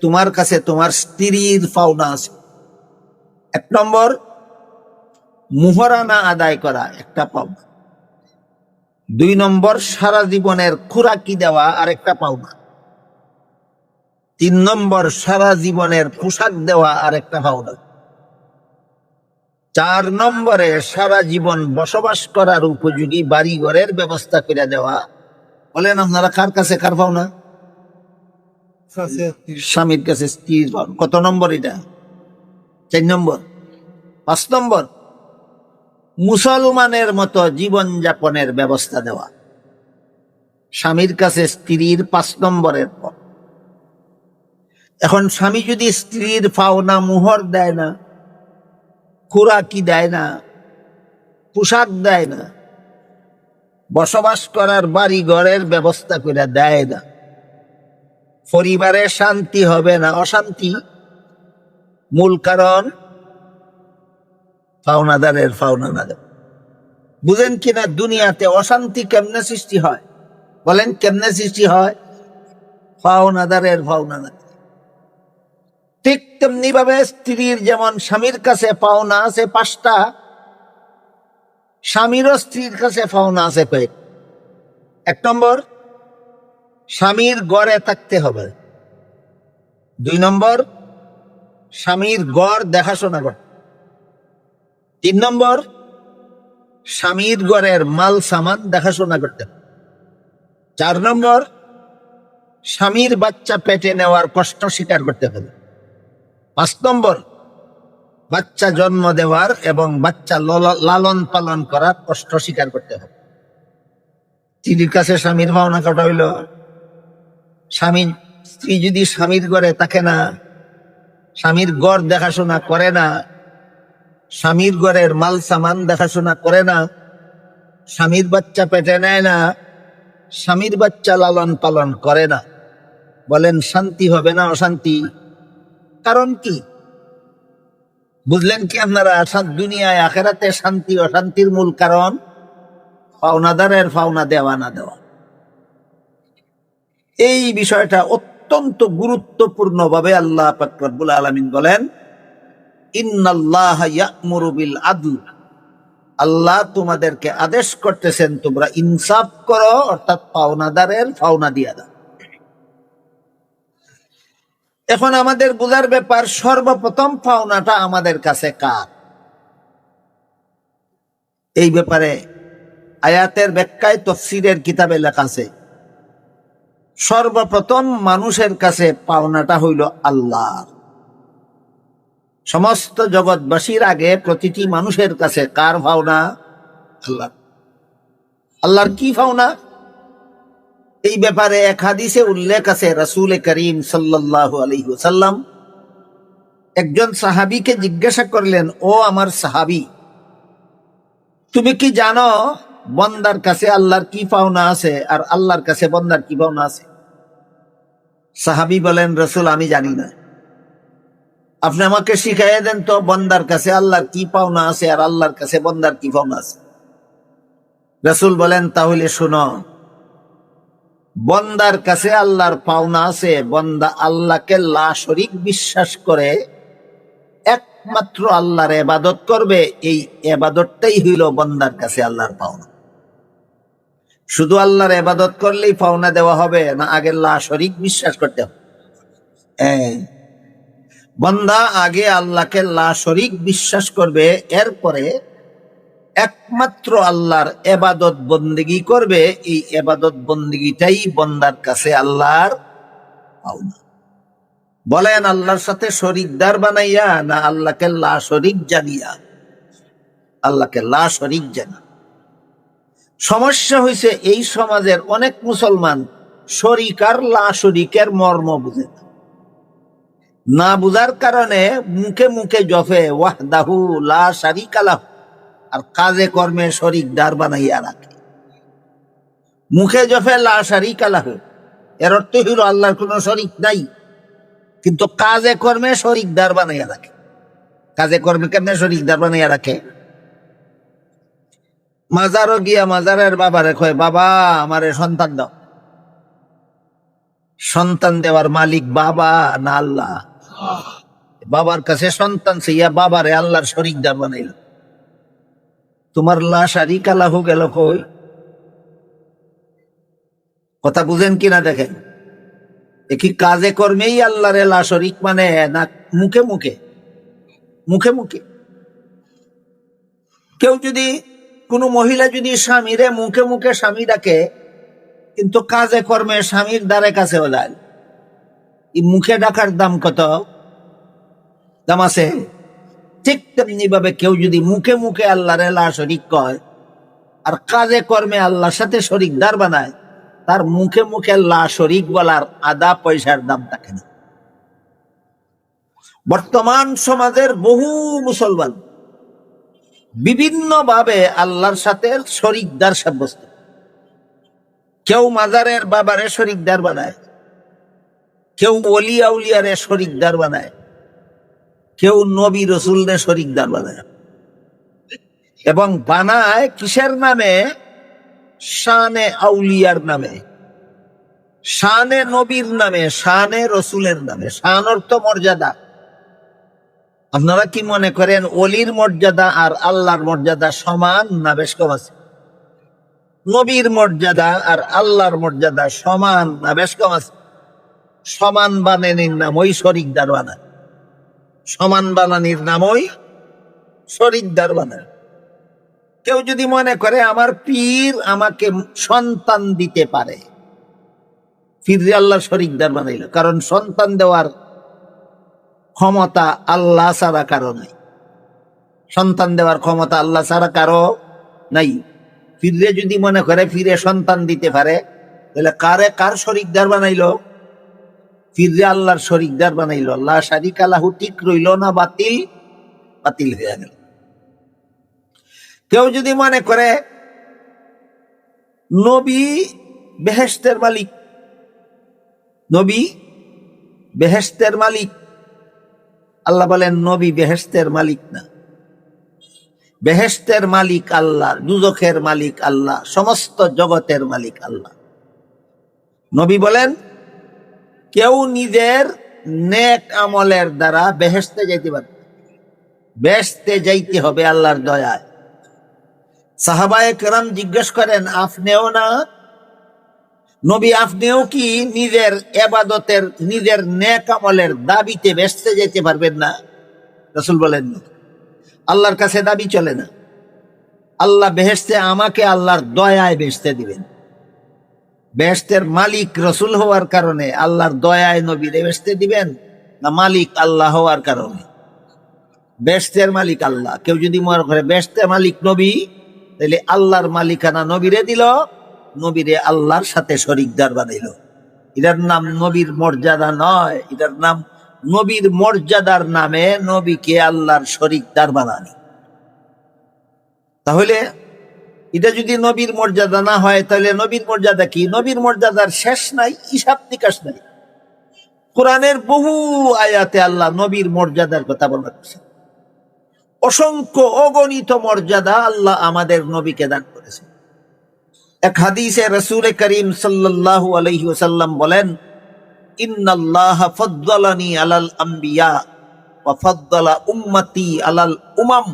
তোমার কাছে তোমার স্ত্রীর পাওনা আছে। এক নম্বর, মুহরানা আদায় করা একটা পাওনা। দুই নম্বর, সারা জীবনের খুরাকি দেওয়া আরেকটা পাওনা। তিন নম্বর, সারা জীবনের পোশাক দেওয়া আর একটা পাওনা। চার নম্বরে, সারা জীবন বসবাস করার উপযোগী বাড়ি ঘরের ব্যবস্থা করে দেওয়া। বলেন আপনারা কার কাছে কার পাওনা? স্বামীর কাছে স্ত্রীর কত নম্বর এটা? চার নম্বর। পাঁচ নম্বর। মুসলমানের মতো জীবন যাপনের ব্যবস্থা দেওয়া। স্বামীর কাছে স্ত্রীর পাঁচ নম্বরের পর। এখন স্বামী যদি স্ত্রীর পাওনা মুহর দেয় না, খুরাকি দেয় না, পোশাক দেয় না, বসবাস করার বাড়ি ঘরের ব্যবস্থা করে দেয় না পরিবারে শান্তি হবে না। অশান্তি। মূল কারণ না দেওয়া। বুঝেন কিনা, দুনিয়াতে অশান্তি কেমনে সৃষ্টি হয়? বলেন, কেমনে সৃষ্টি হয়? না দেওয়া। ঠিক তেমনি ভাবে স্ত্রীর যেমন স্বামীর কাছে পাওনা আছে পাঁচটা, স্বামীরও স্ত্রীর কাছে পাওনা আছে কয়েক এক নম্বর স্বামীর গড়ে থাকতে হবে। দুই নম্বর, স্বামীর গড় দেখাশোনা করতে তিন নম্বর, স্বামীর গড়ের মাল, সামান দেখাশোনা করতে। চার নম্বর, স্বামীর বাচ্চা পেটে নেওয়ার কষ্ট স্বীকার করতে হবে। পাঁচ নম্বর, বাচ্চা জন্ম দেওয়ার এবং বাচ্চা লালন পালন করার কষ্ট স্বীকার করতে হবে। স্ত্রীর কাছে স্বামীর ভাবনা কটা হইল। স্বামী স্ত্রী যদি স্বামীর ঘরে থাকে না, স্বামীর গড় দেখাশোনা করে না, স্বামীর ঘরের মাল সামান দেখাশোনা করে না, স্বামীর বাচ্চা পেটে নেয় না, স্বামীর বাচ্চা লালন পালন করে না। বলেন, শান্তি হবে না অশান্তি? কারণ কি? বুঝলেন কি আপনারা দুনিয়ায় আখেরাতে শান্তি অশান্তির মূল কারণ? পাওনাদারের পাওনা দেওয়া না দেওয়া। এই বিষয়টা অত্যন্ত গুরুত্বপূর্ণ ভাবে আল্লাহ পাকরবুল আলমিন বলেন, ইন্নাল্লাহ আদল। আল্লাহ তোমাদেরকে আদেশ করতেছেন, তোমরা ইনসাফ করো, অর্থাৎ পাওনাদারের পাওনা দিয়া দাও। এখন আমাদের বোঝার ব্যাপার, সর্বপ্রথম পাওনাটা আমাদের কাছে কার? এই ব্যাপারে আয়াতের ব্যাখ্যায় তফসিরের কিতাবে লেখা আছে সর্বপ্রথম মানুষের কাছে পাওনাটা হইল আল্লাহ। সমস্ত জগৎবাসীর আগে প্রতিটি মানুষের কাছে কার ভাওনা আল্লাহ। আল্লাহর কি ভাওনা এই ব্যাপারে এক হাদিসে উল্লেখ আছে, রাসূল করিম সাল্লাল্লাহু আলাইহি ওয়াসাল্লাম। একজন সাহাবিকে জিজ্ঞাসা করলেন, ও আমার সাহাবী, তুমি কি জানো বন্দার কাছে আল্লাহর কি পাওনা আছে আর আল্লাহর কাছে বন্দার কি পাওনা আছে? সাহাবী বলেন, রসুল, আমি জানি না। আপনি আমাকে শিখাইয়া দেন তো বন্দার কাছে আল্লাহর কি পাওনা আছে আর আল্লাহর কাছে বন্দার কি পাওনা আছে। রসুল বলেন, তাহলে শোনো, বন্দার কাছে আল্লাহর পাওনা আছে, বন্দা আল্লাহকে লা শরিক বিশ্বাস করে একমাত্র আল্লাহর এবাদত করবে। এই এবাদতটাই হইল বন্দার কাছে আল্লাহর পাওনা। শুধু আল্লাহর এবাদত করলেই পাওনা দেওয়া হবে, না আগে লা শরিক বিশ্বাস করতে হবে। হ্যাঁ। বন্দা আগে আল্লাহকে লা শরিক বিশ্বাস করবে, এরপরে একমাত্র আল্লাহর এবাদত বন্দিগি করবে, এই এবাদত বন্দিগিটাই বন্দার কাছে আল্লাহর পাওনা। বলেন আল্লাহর সাথে শরিকদার বানাইয়া, না আল্লাহকে লা শরিক জানিয়া? আল্লাহকে লা শরিক জানি। সমস্যা হয়েছে এই সমাজের অনেক মুসলমান শরিক আর লা শরিকের মর্ম বুঝে না। বুঝার কারণে মুখে মুখে জফে ওয়াহদাহু লা শারিকালাহ আর কাজে কর্মে শরিক দার বানাইয়া রাখে। মুখে জফে লা শারিকালাহ এর অর্থ হইল আল্লাহর কোনো শরিক নাই, কিন্তু কাজে কর্মে শরিক শরিকদার বানাইয়া রাখে। কাজে কর্মে কেমনে শরিকদার বানাইয়া রাখে? মাজারও গিয়া মাজারের বাবারে কয়, বাবা, আমারে সন্তান দাও। সন্তান দেওয়ার মালিক বাবা, না আল্লাহ। বাবার কাছে সন্তান সেইয়া বাবারে আল্লাহর শরিকদার বানাইল। তোমার লাশ আরি কালাহু গেল কই? কথা বুঝেন কিনা দেখেন? কি কাজে কর্মেই আল্লাহরে লা শরিক মানে না মুখে মুখে? মুখে মুখে। কেউ যদি কোনো মহিলা যদি স্বামীরে মুখে মুখে স্বামী ডাকে, কিন্তু কাজে কর্মে স্বামীর দ্বারে কাছে যায় এই মুখে ডাকার দাম কত? দাম আছে? ঠিক তেমনি ভাবে কেউ যদি মুখে মুখে আল্লাহর এলা শরিক কয়, আর কাজে কর্মে আল্লাহর সাথে শরিকদার বানায়, তার মুখে মুখে লা শরিক বলার আদা পয়সার দাম থাকে না। বর্তমান সমাজের বহু মুসলমান বিভিন্ন ভাবে আল্লাহর সাথে শরিকদার সাব্যস্ত। কেউ মাজারের বাবারে শরিকদার বানায়, কেউ অলিয়া উলিয়ারে শরিকদার বানায়, কেউ নবী রসুলরে শরিকদার বানায়। এবং বানায় কিসের নামে? শানে আউলিয়ার নামে। শানে নবীর নামে, শানে রসুলের নামে। শান অর্থ মর্যাদা। আপনারা কি মনে করেন অলির মর্যাদা আর আল্লাহর মর্যাদা সমান না বেশ কম আছে? নবীর মর্যাদা আর আল্লাহর মর্যাদা সমান না বেশ কম আছে? সমান বানানির নাম ওই শরিকদার বানায় সমান বানানির নাম ওই শরিকদার বানায় কেউ যদি মনে করে আমার পীর আমাকে সন্তান দিতে পারে ফিরে আল্লাহ শরিকদার বানাইল কারণ সন্তান দেওয়ার ক্ষমতা আল্লাহ ছাড়া কারও নাই। সন্তান দেওয়ার ক্ষমতা আল্লাহ ছাড়া কারও নাই। ফিরে যদি মনে করে ফিরে সন্তান দিতে পারে, তাহলে কারে কার শরিকদার বানাইলো? ফিরে আল্লাহর শরিকদার বানাইলো। আল্লাহ শারিক আল্লাহু ঠিক রইল না বাতিল? বাতিল হয়ে গেল। কেউ যদি মনে করে, নবী বেহেস্তের মালিক, নবী বেহেস্তের মালিক আল্লাহ বলেন, নবী বেহেস্তের মালিক না। বেহেস্তের মালিক আল্লাহ, দুজখের মালিক আল্লাহ, সমস্ত জগতের মালিক আল্লাহ। নবী বলেন, কেউ নিজের নেক আমলের দ্বারা বেহেস্তে যাইতে পারবে বেহেস্তে যাইতে হবে আল্লাহর দয়ায়। সাহাবায়ে কেরাম জিজ্ঞেস করেন, আপনিও না নবী আপনিও কি নিজের এবাদতের, নিজের নেক আমলের দাবিতে বেসতে যেতে পারবেন না? রসুল বলেন, আল্লাহর কাছে দাবি চলে না। আল্লাহ বেহেস্তে আমাকে আল্লাহর দয়ায় বেসতে দিবেন। বেহেস্তের মালিক রসুল হওয়ার কারণে আল্লাহর দয়ায় নবীরে বেসতে দিবেন না মালিক আল্লাহ হওয়ার কারণে? বেস্তের মালিক আল্লাহ। কেউ যদি মনে করে বেস্তের মালিক নবী, তাহলে আল্লাহর মালিকানা নবীরে দিল নবীরে আল্লাহর সাথে শরিকদার বানাইল এটার নাম নবীর মর্যাদা নয়, এটার নাম নবীর মর্যাদার নামে নবীকে আল্লাহর শরিকদার বানানি। তাহলে এটা যদি নবীর মর্যাদা না হয়, তাহলে নবীর মর্যাদা কি? নবীর মর্যাদার শেষ নাই, হিসাব নিকাশ নাই। কোরআনের বহু আয়াতে আল্লাহ নবীর মর্যাদার কথা বলা করছে অসংখ্য অগণিত মর্যাদা আল্লাহ আমাদের নবীকে দান করেছে এক হাদিসে রসুল করিম সাল্লাল্লাহু আলাইহি ওয়াসাল্লাম বলেন, ইন্নাল্লাহ ফদ্দালানি আলাল আম্বিয়া ফদ্দালা উম্মতি আলাল উমাম।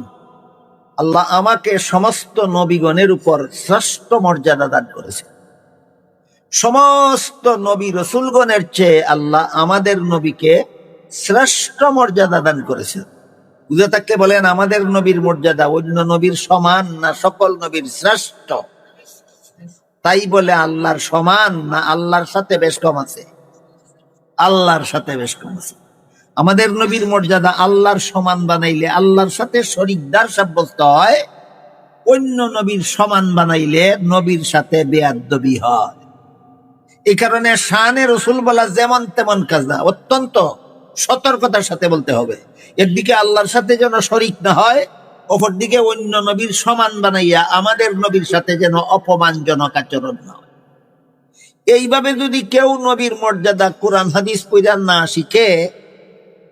আল্লাহ আমাকে সমস্ত নবীগণের উপর শ্রেষ্ঠ মর্যাদা দান করেছে সমস্ত নবী রসুলগণের চেয়ে আল্লাহ আমাদের নবীকে শ্রেষ্ঠ মর্যাদা দান করেছেন। বুঝে থাকতে বলেন, আমাদের নবীর মর্যাদা অন্য নবীর সমান না, সকল নবীর শ্রেষ্ঠ। তাই বলে আল্লাহর সমান না আল্লাহর সাথে বেশ কম আছে? আল্লাহর সাথে বেশ কম আছে। আমাদের নবীর মর্যাদা আল্লাহর সমান বানাইলে আল্লাহর সাথে শরিকদার সাব্যস্ত হয়, অন্য নবীর সমান বানাইলে নবীর সাথে বেয়াদবি হয়। এই কারণে শানে রসুল বলা যেমন তেমন কাজ না অত্যন্ত সতর্কতার সাথে বলতে হবে। এর দিকে আল্লাহর সাথে যেন শরিক না হয় অপর দিকে অন্য নবীর সমান বানাইয়া আমাদের নবীর সাথে যেন অপমানজনক আচরণ না এইভাবে যদি কেউ নবীর মর্যাদা কোরআন হাদিস পৈরান না শিখে,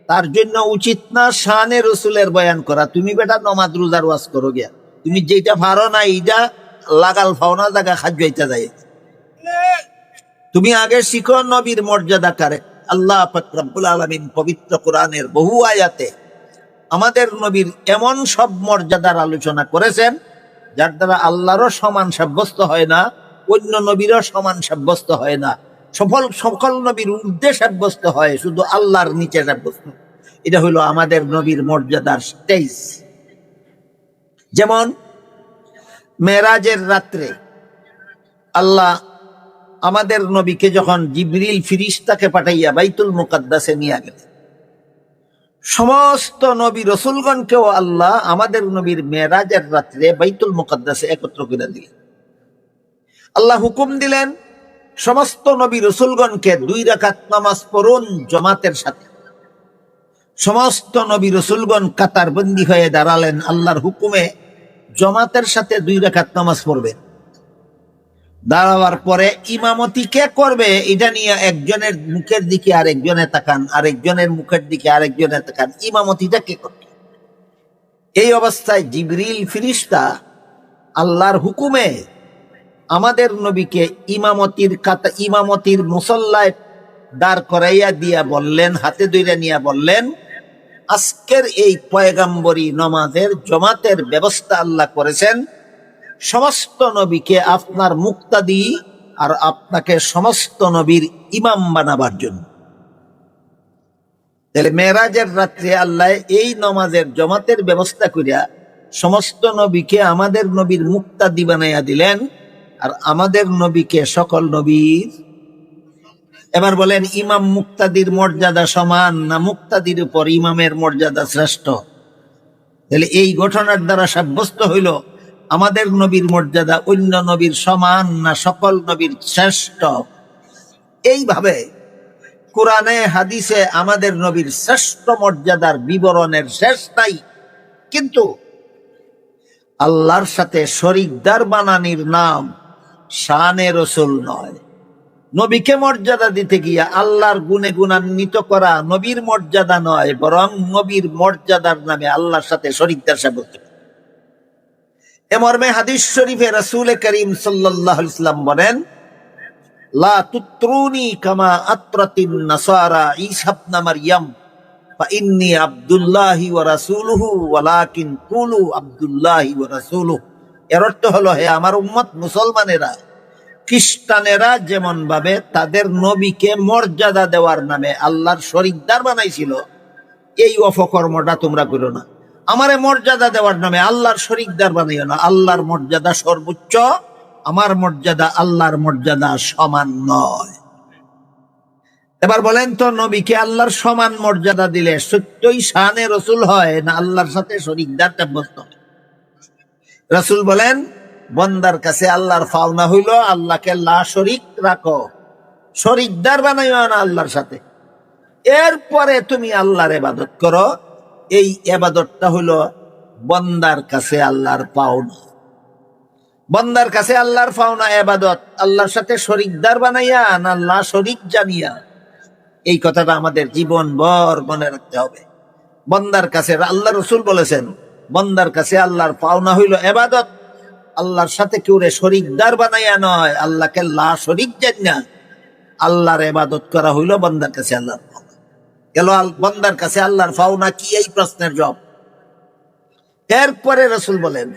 তার জন্য উচিত না শানে রসুলের বয়ান করা। তুমি বেটা নমাজ রোজার ওয়াজ করো গিয়া। তুমি যেটা পারো না, এইটা লাগাল ফাওনা জায়গা খাদ্যাইতে যায়। তুমি আগে শিখো নবীর মর্যাদা কারে। আল্লাহ পাক রব্বুল আলামিন পবিত্র কোরআনের বহু আয়াতে আমাদের নবীর এমন সব মর্যাদার আলোচনা করেছেন, যার দ্বারা আল্লাহরও সমান সাব্যস্ত হয় না, অন্য নবীরও সমান সাব্যস্ত হয় না। সফল, সকল নবীর ঊর্ধ্বে সাব্যস্ত হয়, শুধু আল্লাহর নিচে সাব্যস্ত। এটা হলো আমাদের নবীর মর্যাদার স্টেজ যেমন, মেরাজের রাত্রে আল্লাহ আমাদের নবীকে যখন জিবরিল ফিরিস্তাকে পাঠাইয়া বাইতুল মুকাদ্দাসে নিয়ে গেলেন সমস্ত নবী রসুলগণকেও আল্লাহ আমাদের নবীর মেরাজের রাত্রে বাইতুল মুকাদ্দাসে একত্র করে দিলেন। আল্লাহ হুকুম দিলেন, সমস্ত নবী রসুলগণকে দুই রাকাত নামাজ পড়ুন জমাতের সাথে। সমস্ত নবী রসুলগণ কাতারবন্দি হয়ে দাঁড়ালেন, আল্লাহর হুকুমে জমাতের সাথে দুই রাকাত নামাজ পড়বেন। দাঁড়াবার পরে ইমামতি কে করবে, এটা নিয়ে একজনের মুখের দিকে আরেকজনে তাকান, আরেকজনের মুখের দিকে আরেকজনে তাকান, ইমামতিটা কে করবে? এই অবস্থায় জিবরিল ফিরিস্তা আল্লাহর হুকুমে আমাদের নবীকে ইমামতির কাতা, ইমামতির মুসল্লায় দাঁড় করাইয়া দিয়া বললেন, হাতে দইরা নিয়া বললেন, আজকের এই পয়গাম্বরী নমাজের জমাতের ব্যবস্থা আল্লাহ করেছেন। সমস্ত নবীকে আপনার মুক্তা মুক্তাদি আর আপনাকে সমস্ত নবীর ইমাম বানাবার জন্য। তাহলে মেরাজের রাত্রে আল্লাহ এই নমাজের জমাতের ব্যবস্থা করিয়া সমস্ত নবীকে আমাদের নবীর মুক্তাদি বানাইয়া দিলেন আর আমাদের নবীকে সকল নবীর। এবার বলেন, ইমাম মুক্তাদির মর্যাদা সমান না মুক্তাদির উপর ইমামের মর্যাদা শ্রেষ্ঠ? তাহলে এই ঘটনার দ্বারা সাব্যস্ত হইল আমাদের নবীর মর্যাদা অন্য নবীর সমান না সকল নবীর শ্রেষ্ঠ? এইভাবে কোরআনে, হাদিসে আমাদের নবীর শ্রেষ্ঠ মর্যাদার বিবরণের শেষ নাই। কিন্তু আল্লাহর সাথে শরিকদার বানানির নাম শানে রসুল নয়। নবীকে মর্যাদা দিতে গিয়া আল্লাহর গুণে গুণান্বিত করা নবীর মর্যাদা নয়, বরং নবীর মর্যাদার নামে আল্লাহর সাথে শরিকদার করা। এ হাদিস শরীফে রাসূল করিম সাল্লাম বলেন, লা তুত্রুনি কামা আত্রাতিন নাসারা ঈসা ইবনে মারইয়াম ফাইন্নি আব্দুল্লাহি ওয়া রাসূলুহু ওয়ালাকিন কুলু আব্দুল্লাহি ওয়া রাসূলুহু। এর অর্থ হলো, হে আমার উম্মত মুসলমানেরা, খ্রিস্টানেরা যেমন ভাবে তাদের নবীকে মর্যাদা দেওয়ার নামে আল্লাহর শরিকদার বানাইছিল, এই অপকর্মটা তোমরা করো না। আমারে মর্যাদা দেওয়ার নামে আল্লাহর শরিকদার বানাইও না। আল্লাহর মর্যাদা সর্বোচ্চ, আমার মর্যাদা আল্লাহর মর্যাদা সমান নয়। এবার বলেন তো, নবীকে আল্লাহর সমান মর্যাদা দিলে সত্যই শানে রসুল হয় না আল্লাহর সাথে শরিকদার সাব্যস্ত? রসুল বলেন, বন্দার কাছে আল্লাহর ফাওনা হইল, আল্লাহকে লা শরিক রাখো। শরিকদার বানাইও না আল্লাহর সাথে। এরপরে তুমি আল্লাহর এবাদত করো। এই এবাদতটা হইল বন্দার কাছে আল্লাহর পাওনা। বন্দার কাছে আল্লাহর পাওনা, এবাদত। আল্লাহর সাথে শরিকদার বানাইয়া না আল্লাহ শরিক জানিয়া। এই কথাটা আমাদের জীবন ভর মনে রাখতে হবে। বন্দার কাছে, আল্লাহ রসুল বলেছেন, বন্দার কাছে আল্লাহর পাওনা হইল এবাদত। আল্লাহর সাথে কেউ রে শরিকদার বানাইয়া নয়, আল্লাহকে লা শরিক জানিয়া। আল্লাহর এবাদত করা হইল বন্দার কাছে আল্লাহর পাওনা। গেল বন্দার কাছে আল্লাহর পাওনা কি এই প্রশ্নের জব এরপরে রসুল বলেন,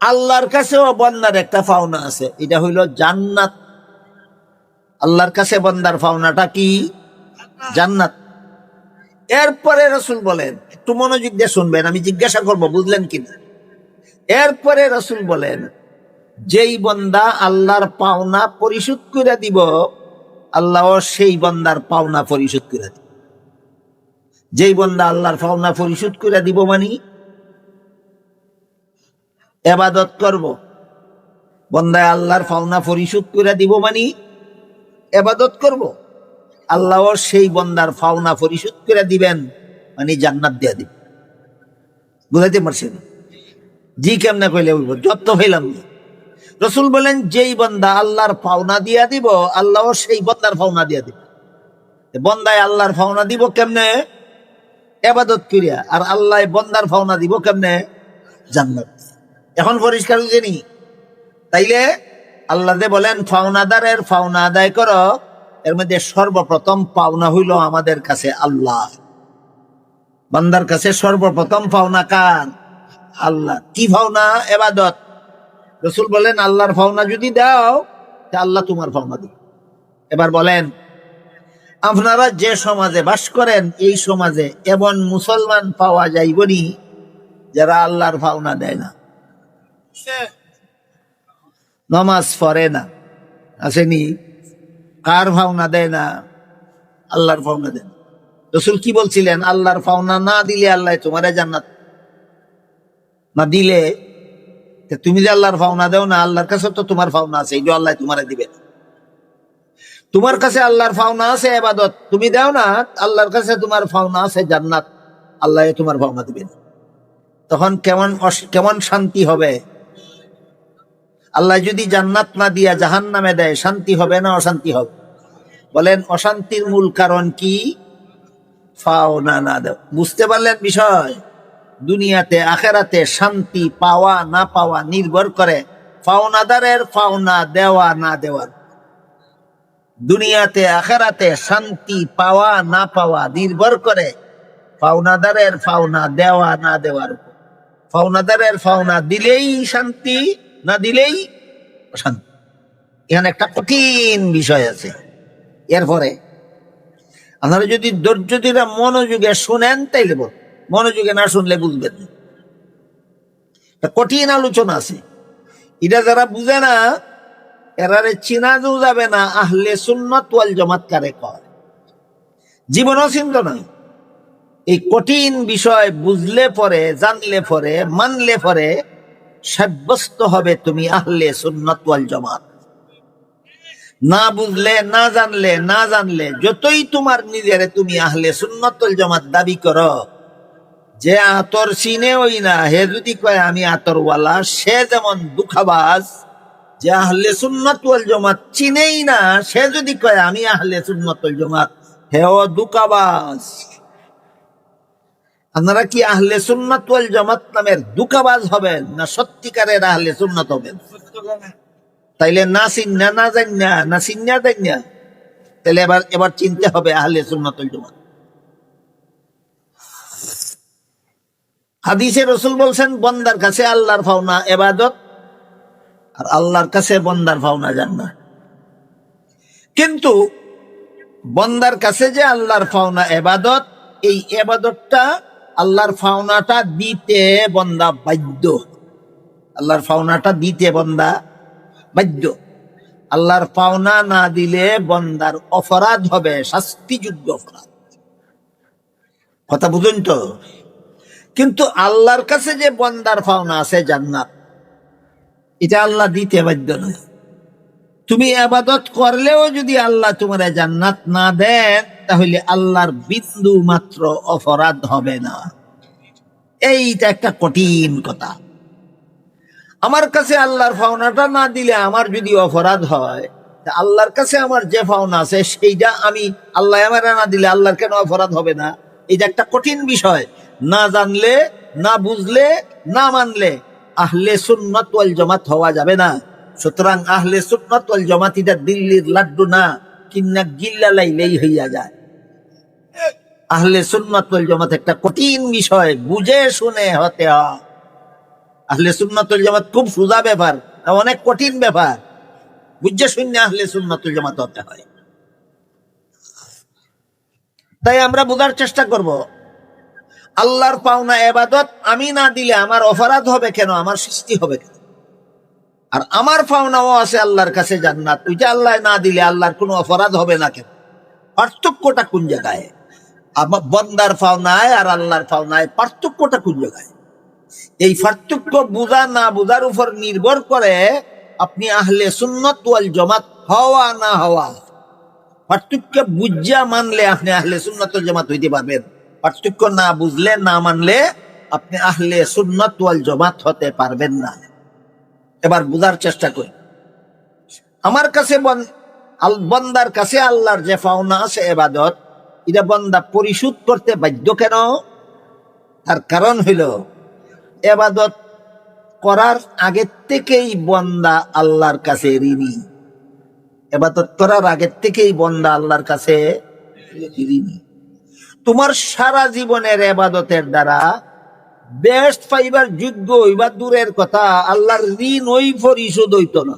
আল্লাহর কাছেও বন্দার একটা পাওনা আছে, এটা হইল জান্নাত। আল্লাহর কাছে বন্দার পাওনাটা কি? জান্নাত। এরপরে রসুল বলেন, একটু মনোযোগ দিয়ে শুনবেন, আমি জিজ্ঞাসা করব, বুঝলেন কিনা? এরপরে রসুল বলেন, যেই বন্দা আল্লাহর পাওনা পরিশোধ করে দিব আল্লাহ সেই বন্দার পাওনা পরিশোধ করে দিব যেই বন্দা আল্লাহর পাওনা পরিশোধ করে দিব মানে এবাদত করব। বন্দায় আল্লাহর পাওনা পরিশোধ করে দিব মানে এবাদত করব। আল্লাহ সেই বন্দার পাওনা পরিশোধ করে দিবেন মানে জান্নাত দিয়ে দিবেন বুঝাইতে পারছেন? জি কেমনে কইলে বলব হইলাম। না রসুল বলেন, যেই বন্দা আল্লাহর পাওনা দিয়া দিব আল্লাহ সেই বন্দার পাওনা দিয়া দিব। বন্দায় আল্লাহর পাওনা দিব কেমনে? এবাদত করিয়া। আর আল্লাহ বন্দার পাওনা দিব কেমনে? জান্নাত। এখন পরিষ্কার হয়েছে নি? তাইলে আল্লাহ বলেন ফাওনাদারের ফাওনা আদায় করো, এর মধ্যে সর্বপ্রথম পাওনা হইল আমাদের কাছে আল্লাহ। বান্দার কাছে সর্বপ্রথম পাওনা কার? আল্লাহ। কি পাওনা? এবাদত। রসুল বলেন, আল্লাহর পাওনা যদি দাও, তা আল্লাহ তোমার পাওনা দিবে। এবার বলেন, আপনারা যে সমাজে বাস করেন, এই সমাজে এমন মুসলমান পাওয়া যাইবনি, যারা আল্লাহর পাওনা দেয় না। নমাজ পড়ে না, আসেনি। কার ভাওনা দেয় না? আল্লাহর ভাওনা দেন রসুল কি বলছিলেন? আল্লাহর পাওনা না দিলে আল্লাহ তোমারে জান্নাত না দিলে তুমি যে আল্লাহর পাওনা দেও না, আল্লাহর কাছে তো তোমার পাওনা আছে, এই যে আল্লাহ তোমারে দিবে তোমার কাছে আল্লাহর ফাওনা আছে, এবাদত। তুমি দেও না, আল্লাহর কাছে তোমার ফাওনা আছে, জান্নাত। আল্লাহ তোমার পাওনা দিবেন তখন কেমন কেমন শান্তি হবে? আল্লাহ যদি জান্নাত না দিয়া জাহান নামে দেয়, শান্তি হবে না অশান্তি হবে? বলেন, অশান্তির মূল কারণ কি? ফাওনা না দেও। বুঝতে পারলেন বিষয়? দুনিয়াতে, আখেরাতে শান্তি পাওয়া, না পাওয়া নির্ভর করে ফাওনাদারের ফাওনা দেওয়া, না দেওয়ার। দুনিয়াতে, আখেরাতে শান্তি পাওয়া, না পাওয়া নির্ভর করে ফাওনাদারের ফাওনা দেওয়া, না দেওয়ার উপর। ফাওনাদারের ফাওনা দিলেই শান্তি, না দিলেই অশান্তি। এখানে একটা কঠিন বিষয় আছে। এরপরে, আপনারা যদি ধৈর্য মনোযোগে শুনেন, তাইলে বল মনোযোগে না শুনলে বুঝবেন কঠিন আলোচনা আছে। এটা যারা বুঝে না, এরারে চিনাও যাবে না, আহলে সুন্নত ওয়াল জামাত কারে কয়? জীবনও চিন্ত না এই কঠিন বিষয় বুঝলে পরে, জানলে পরে, মানলে পরে সাব্যস্ত হবে তুমি আহলে সুন্নত ওয়াল জামাত। না বুঝলে, না জানলে না জানলে, যতই তোমার নিজের তুমি আহলে সুন্নতল জামাত দাবি করো যে আতর চিনে ওই না, হে যদি কয় আমি আতরওয়ালা, সে যেমন দুঃখাবাজ, যে আহলে সুন্নতল জামাত চিনেই না, সে যদি কয় আমি আহলে সুন্নতল জামাত, হেও দুঃখাবাজ। আপনারা কি আহলে সুন্নাত জামাত নামের দুকাবাজ হবেন না সত্যিকারের আহলে সুন্নত হবেন? তাইলে না চিন্না, না জান্না, না চিন্না, জান্না। তাহলে এবার এবার চিনতে হবে আহলে সুন্নাত জামাত। হাদিসে রসুল বলছেন, বন্দার কাছে আল্লাহর ফাওনা এবাদত, আর আল্লাহর কাছে বন্দার ফাওনা জান্নাত। কিন্তু বন্দার কাছে যে আল্লাহর ফাওনা এবাদত, এই এবাদতটা আল্লাহর ফাওনাটা দিতে বন্দা বাধ্য। আল্লাহর ফাওনাটা দিতে বন্দা বাধ্য। আল্লাহর পাওনা না দিলে বন্দার অপরাধ হবে শাস্তিযোগ্য অপরাধ। কথা বুঝুন তো? কিন্তু আল্লাহর কাছে যে বন্দার পাওনা আছে জান্নাত, এটা আল্লাহ দিতে বাধ্য নয়। তুমি আবাদত করলেও যদি আল্লাহ তোমার জান্নাত না দেন, তাহলে আল্লাহর বিন্দু মাত্র অপরাধ হবে না। এইটা একটা কঠিন কথা। আমার কাছে আল্লাহর ফাওনাটা না দিলে আমার যদি অপরাধ হয়, তা আল্লাহর কাছে আমার যে ফাওনা আছে, সেইটা আমি আল্লাহ আমার না দিলে আল্লাহর কেন অপরাধ হবে না? এটা একটা কঠিন বিষয়। না জানলে, না বুঝলে, না মানলে আহলে সুন্নত ওয়াল জামাত হওয়া যাবে না। সুতরাং আহলে সুন্নত ওয়াল জামাত এটা দিল্লির লাড্ডু না কিন্না গিল্লা লাইলেই হইয়া যায়। আহলে সুন্নত ওয়াল জামাত একটা কঠিন বিষয়, বুঝে শুনে হতে হয়। আহলে সুন্নাতুল জামাত খুব সোজা ব্যাপার, অনেক কঠিন ব্যাপার। বুঝে শূন্য আহলে সুন্নাতুল জামাত হতে হয়। তাই আমরা বোঝার চেষ্টা করব। আল্লাহর পাওনা এবাদত আমি না দিলে আমার অপরাধ হবে কেন? আমার সৃষ্টি হবে কেন? আর আমার পাওনাও আছে আল্লাহর কাছে জান্নাত। ওইটা আল্লাহ না দিলে আল্লাহর কোনো অপরাধ হবে না কেন? পার্থক্যটা কোন জায়গায়? আমার বন্দার পাওনায় আর আল্লাহর পাওনায় পার্থক্যটা কোন জায়গায়? এই পার্থক্য বুঝা না বুঝার উপর নির্ভর করে আপনি আহলে সুন্নত ওয়াল জমাত হওয়া না হওয়া। পার্থক্য বুঝা মানলে আপনি আহলে সুন্নত জামাত হইতে পারবেন। পার্থক্য না বুঝলে, না মানলে আপনি আহলে সুন্নত ওয়াল জমাত হতে পারবেন না। এবার বুঝার চেষ্টা করি। আমার কাছে বন্দার কাছে আল্লাহর যে পাওনা আছে এবাদত, এটা বন্দা পরিশোধ করতে বাধ্য কেন? তার কারণ হইল, এবাদত করার আগের থেকেই বন্দা আল্লাহর কাছে ঋণী। এবাদত করার আগের থেকেই বন্দা আল্লাহর কাছে ঋণী। তোমার সারা জীবনের এবাদতের দ্বারা বেস্ট ফাইবার যোগ্য হইবা দূরের কথা, আল্লাহর ঋণ ওই পরিশোধ হইত না।